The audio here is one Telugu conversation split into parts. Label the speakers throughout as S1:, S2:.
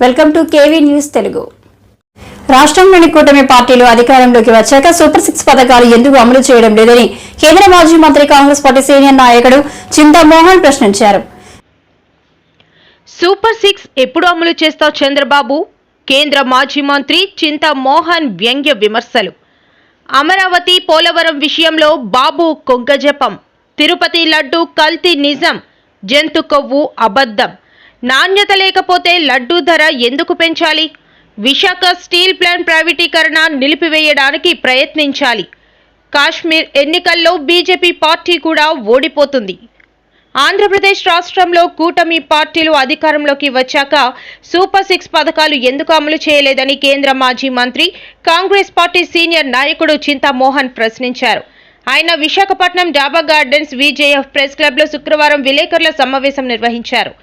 S1: Welcome to KV news Telugu రాష్ట్రంలోని కూటమి పార్టీలు అధికారంలోకి వచ్చాక సూపర్ సిక్స్ పథకాలు ఎందుకు అమలు చేయడం లేదని కేంద్ర మాజీ మంత్రి కాంగ్రెస్ పార్టీ సీనియర్ నాయకుడు చింతామోహన్ ప్రశ్నించారు.
S2: సూపర్ సిక్స్ ఎప్పుడు అమలు చేస్తావు చంద్రబాబు? కేంద్ర మాజీ మంత్రి చింతమోహన్ వ్యంగ్య విమర్శలు. అమరావతి పోలవరం విషయంలో బాబు కొంగజపం తిరుపతి లడ్డు కల్తీ నిజం. జంతు కొవ్వు అబద్ధం. నాణ్యత లేకపోతే లడ్డూ ధర ఎందుకు పెంచాలి? విశాఖ స్టీల్ ప్లాంట్ ప్రైవేటీకరణ నిలిపివేయడానికి ప్రయత్నించాలి. కాశ్మీర్ ఎన్నికల్లో బీజేపీ పార్టీ కూడా ఓడిపోతుంది. ఆంధ్రప్రదేశ్ రాష్ట్రంలో కూటమి పార్టీలు అధికారంలోకి వచ్చాక సూపర్ సిక్స్ పథకాలు ఎందుకు అమలు చేయలేదని కేంద్ర మాజీ మంత్రి కాంగ్రెస్ పార్టీ సీనియర్ నాయకుడు చింతామోహన్ ప్రశ్నించారు. ఆయన విశాఖపట్నం డాబా గార్డెన్స్ విజేఎఫ్ ప్రెస్ క్లబ్లో శుక్రవారం విలేకరుల సమావేశం నిర్వహించారు.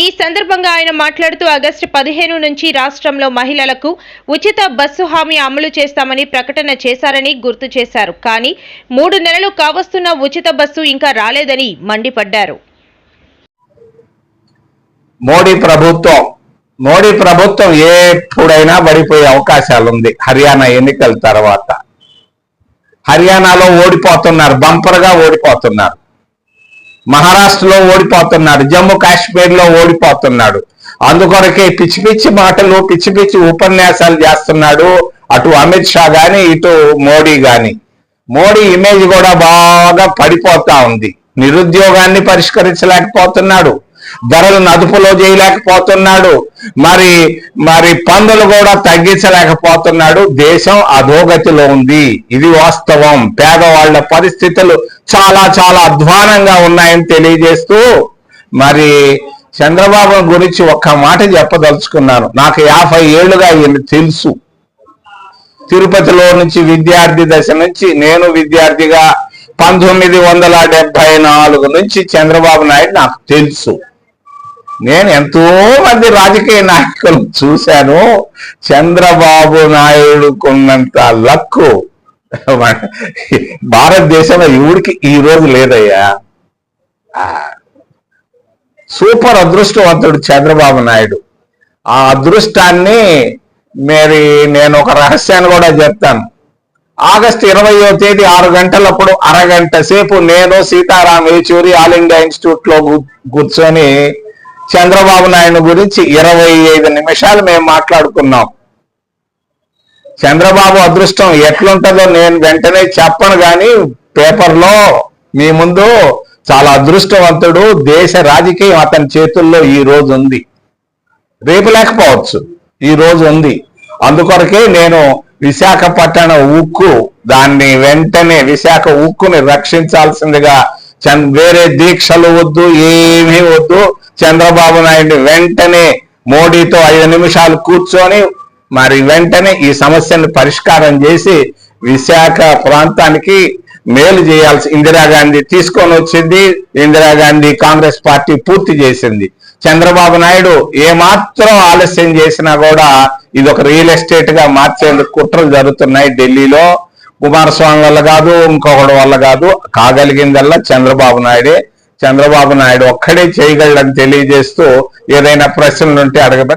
S2: ఈ సందర్భంగా ఆయన మాట్లాడుతూ ఆగస్టు పదిహేను నుంచి రాష్ట్రంలో మహిళలకు ఉచిత బస్సు హామీ అమలు చేస్తామని ప్రకటన చేశారని గుర్తు చేశారు. కానీ మూడు నెలలు కావస్తున్న ఉచిత బస్సు ఇంకా రాలేదని మండిపడ్డారు.
S3: మోడీ ప్రభుత్వం మోడీ ప్రభుత్వం ఎప్పుడైనా పడిపోయే అవకాశాలు ఉంది హర్యానా ఎన్నికల తర్వాత. హర్యానాలో ఓడిపోతున్నారు బంపర్గా ఓడిపోతున్నారు. మహారాష్ట్రలో ఓడిపోతున్నాడు జమ్మూ కాశ్మీర్లో ఓడిపోతున్నాడు. అందుకొరకే పిచ్చి పిచ్చి మాటలు పిచ్చి పిచ్చి ఉపన్యాసాలు చేస్తున్నాడు అటు అమిత్ షా గాని ఇటు మోడీ గాని. మోడీ ఇమేజ్ కూడా బాగా పడిపోతా ఉంది. నిరుద్యోగాన్ని పరిష్కరించలేకపోతున్నాడు. ధరలను అదుపులో చేయలేకపోతున్నాడు. మరి మరి పన్నులు కూడా తగ్గించలేకపోతున్నాడు. దేశం అధోగతిలో ఉంది. ఇది వాస్తవం. పేదవాళ్ళ పరిస్థితులు చాలా చాలా అధ్వానంగా ఉన్నాయని తెలియజేస్తూ మరి చంద్రబాబు గురించి ఒక్క మాట చెప్పదలుచుకున్నాను. నాకు యాభై ఏళ్ళుగా ఈయన తెలుసు. తిరుపతిలో నుంచి విద్యార్థి దశ నుంచి నేను విద్యార్థిగా పంతొమ్మిది వందల డెబ్బై నాలుగు నుంచి చంద్రబాబు నాయుడు నాకు తెలుసు. నేను ఎంతో మంది రాజకీయ నాయకులు చూశాను. చంద్రబాబు నాయుడుకున్నంత లక్కు భారతదేశంలో ఎవరికి ఈ రోజు లేదయ్యా. సూపర్ అదృష్టవంతుడు చంద్రబాబు నాయుడు. ఆ అదృష్టాన్ని మరి నేను ఒక రహస్యాన్ని కూడా చెప్తాను. ఆగస్టు ఇరవయో తేదీ ఆరు గంటలప్పుడు అరగంట సేపు నేను సీతారాం యేచూరి ఆల్ ఇండియా ఇన్స్టిట్యూట్లో కూర్చొని చంద్రబాబు నాయుడు గురించి ఇరవై ఐదు నిమిషాలు మేము మాట్లాడుకున్నాం. చంద్రబాబు అదృష్టం ఎట్లుంటుందో నేను వెంటనే చెప్పను కానీ పేపర్లో మీ ముందు చాలా అదృష్టవంతుడు దేశ రాజకీయం అతని చేతుల్లో ఈ రోజు ఉంది. రేపు లేకపోవచ్చు. ఈ రోజు ఉంది. అందుకొరకే నేను విశాఖపట్నం ఉక్కు దాన్ని వెంటనే విశాఖ ఉక్కుని రక్షించాల్సిందిగా వేరే దీక్షలు వద్దు ఏమీ వద్దు. చంద్రబాబు నాయుడు వెంటనే మోడీతో ఐదు నిమిషాలు కూర్చొని మరి వెంటనే ఈ సమస్యను పరిష్కారం చేసి విశాఖ ప్రాంతానికి మేలు చేయాల్సి ఇందిరాగాంధీ తీసుకొని వచ్చింది. ఇందిరాగాంధీ కాంగ్రెస్ పార్టీ పూర్తి చేసింది. చంద్రబాబు నాయుడు ఏమాత్రం ఆలస్యం చేసినా కూడా ఇది ఒక రియల్ ఎస్టేట్గా మార్చేందుకు కుట్రలు జరుగుతున్నాయి ఢిల్లీలో. కుమారస్వామి వల్ల కాదు ఇంకొకటి వల్ల కాదు. కాగలిగిందల్లా చంద్రబాబు నాయుడే. చంద్రబాబు నాయుడు ఒక్కడే చేయగలడని తెలియజేస్తూ ఏదైనా ప్రశ్నలు ఉంటే అడగబెట్టి